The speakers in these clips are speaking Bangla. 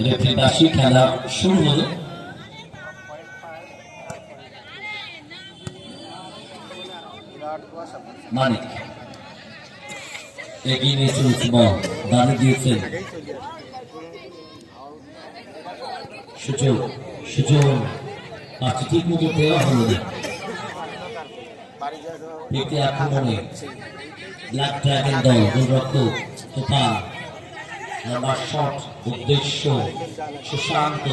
ইলেকট্রিকবাসী খেলা শুরু হলো। মানিক। এগিয়ে নিয়ে চলেছে বল দাঁড়িয়ে দিয়েছেন। সুযোগ সুযোগ। পাঁচটি ঠিক মতো দেওয়া হলো না। ব্যক্তি আক্রমণে ব্ল্যাক ড্রাগন দল গোলরক্ত তোফান। নাম্বার শট উদ্দেশ্য, সুশান্ত।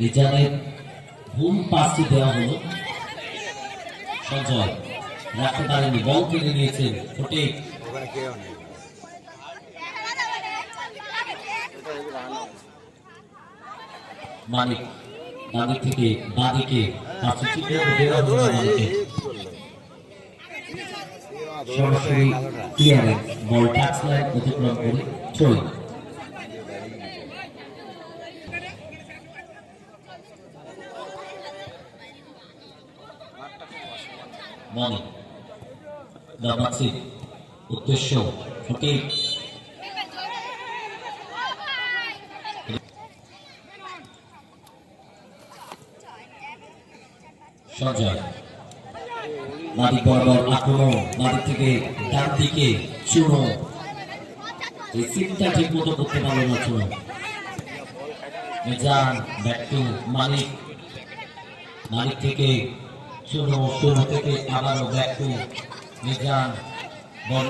মিজানের ভুল পাসটি দেওয়া হলো। সঞ্জয়, রাখতে পারেনি, বল কেড়ে নিয়েছেন বাদিক থেকে বাদিকে সরাসরি ক্লিয়ারেন্স বল টাচ লাইন অতিক্রম করে থ্রোইং মনে দামাচ্ছি উদ্দেশ্য সঞ্জয় মাদি বরাবর আক্রমণ মাদি থেকে ডান দিকে চুনো এই সিমটা ঠিক মতো করতে পারল না চুনো মিজান ব্যাক মালিক। মালিক থেকে চুনো চুনো থেকে আবারও ব্যাক মিজান। বল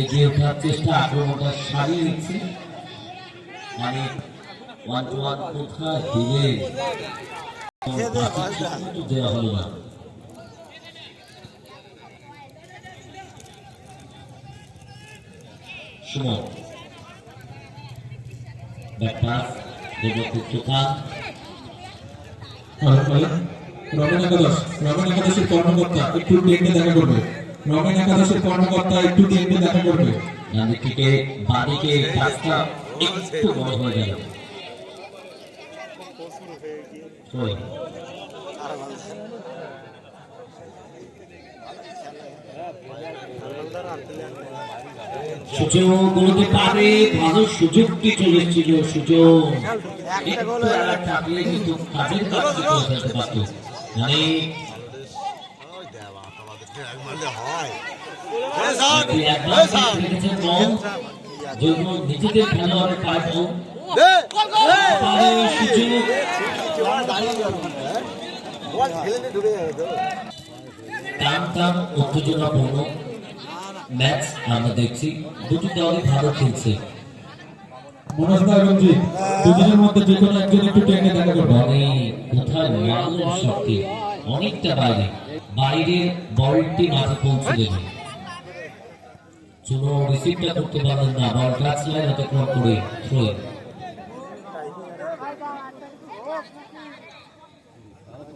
এগিয়ে ওঠার চেষ্টা, আক্রমণটা সারিয়ে নিচ্ছে। মালিক ওয়ান টু ওয়ান কোথায় দিলে দেওয়া হলো। না সুমন ব্যাকপাস দেবকুর তুফান রমেন একাদশ রমেন একাদশের কর্মকর্তা একটু টেনে দেখা করবে রমেন একাদশের কর্মকর্তা একটু টেনে দেখা করবে ডান থেকে বাদিকে কাজটা একটু বড় হয়ে গেল ওই সুযোগ গুলোতে পারে ভালো সুযোগটি চলে এসেছিল সুযোগ? কিন্তু কাজের কাজটি পারত মানে নিজেদের খেলোয়াড়ের পায় সুযোগ টান টান উত্তেজনাপূর্ণ ম্যাচ আমরা দেখছি, দুটি দলই ভালো খেলছে। মানে শক্তি? অনেকটা বাইরে। বাইরের বলটি মাঠে পৌঁছে দেবে। করতে পারলেন না। লাইন অতিক্রম করে থ্রো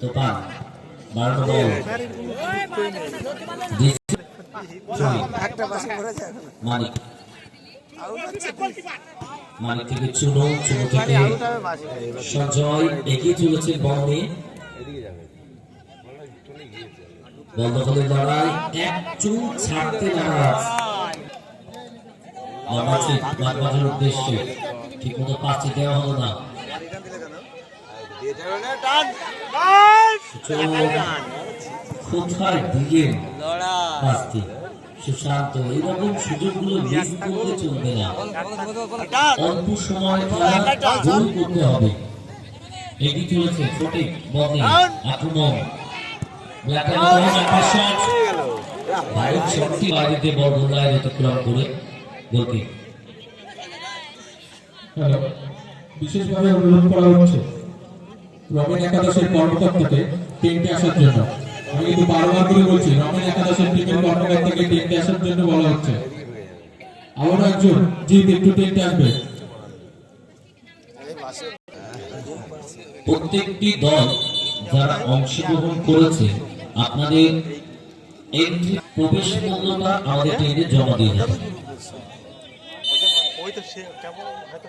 তো পান বাড়ানো বল। মানিক। থেকে চুনো চুনো থেকে সঞ্জয়, এগিয়ে চলেছে বল নিয়ে বল দখলের লড়াই, এক চুল ছাড়তে নারাজ। উদ্দেশ্যে ঠিক মতো পাঁচটি দেওয়া হলো না। কোথায় দিলেন পাঁচটি সুশান্ত এইরকম সুযোগগুলো মিস করলে চলবে না। অল্প সময় খেলা গোল করতে হবে। এগিয়ে চলেছে ফটিক বলে আক্রমণ। ভারত শক্তি বাড়িতে গোলায় অতিক্রম করে গোলকিক বিশেষভাবে অনুরোধ করা হচ্ছে। রমেন একাদশের কর্মকর্তাকে টেন্টে আসার জন্য আমি কিন্তু বারবার করে বলছি রমেন একাদশের টিমের কর্মকর্তাকে টেন্টে আসার জন্য বলা হচ্ছে আবারও একজন জিত একটু টেন্টে আসবে প্রত্যেকটি দল যারা অংশগ্রহণ করেছে আপনাদের এন্ট্রি প্রবেশ মূল্যটা আমাদের ট্রেনে জমা দিয়ে যাবে ওই সে কেমন হয়তো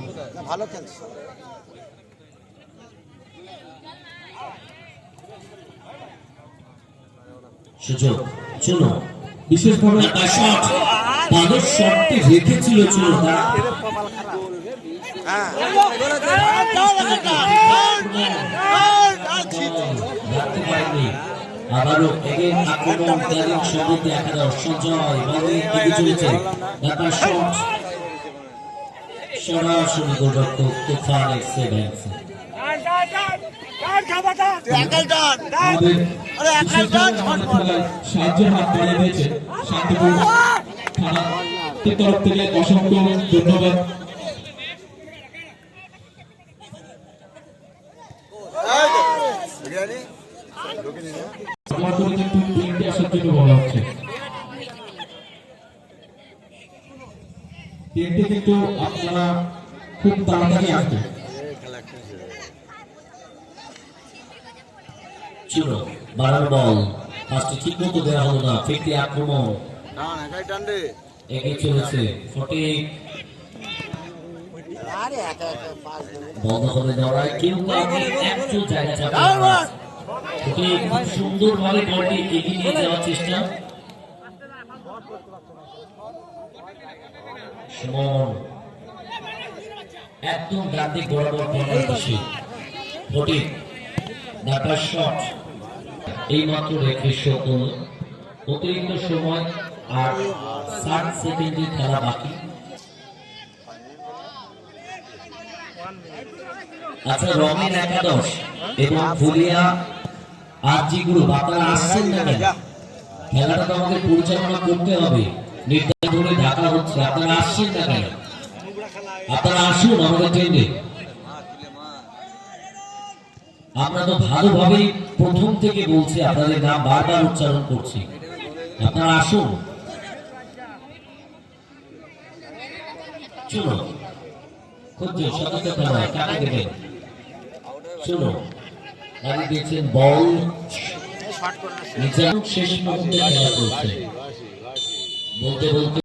ভালো খেলছে। সুযোগ বিশেষভাবে একটা শট শটটি রেখেছিল তারা হ্যাঁ। আবারও এগেন আক্রমণ বলে এগিয়ে চলেছে। ব্যাপার শট সরাসরি গোলরক্ষক তুফান এক্সেলেন্স আমাদের হাত বাড়িয়ে অসংখ্য বলা হচ্ছে টিমটি কিন্তু আপনারা খুব তাড়াতাড়ি আসবে। ছিল বল। পাঁচটি ঠিক মতো দেওয়া হলো না ফিরতি আক্রমণ। এগিয়ে চলেছে ফটিক বন্ধ করে কেউ একটু জায়গা খুব সুন্দরভাবে বলটি এগিয়ে নিয়ে যাওয়ার চেষ্টা। একদম বরাবর এই মাত্র রেখে অতিরিক্ত সময় আর ষাট খেলা বাকি। আচ্ছা রমেন একাদশ এবং ফুলিয়া আর যেগুলো আপনারা আসছেন না খেলাটা তো আমাদের পরিচালনা করতে হবে। করে ঢাকা হচ্ছে, আপনারা আসছেন না কেন? আপনারা আসুন আমাদের ট্রেনে। আমরা তো ভালোভাবেই প্রথম থেকে বলছি, আপনাদের নাম বারবার উচ্চারণ করছি। আপনারা আসুন। বলতে বলতে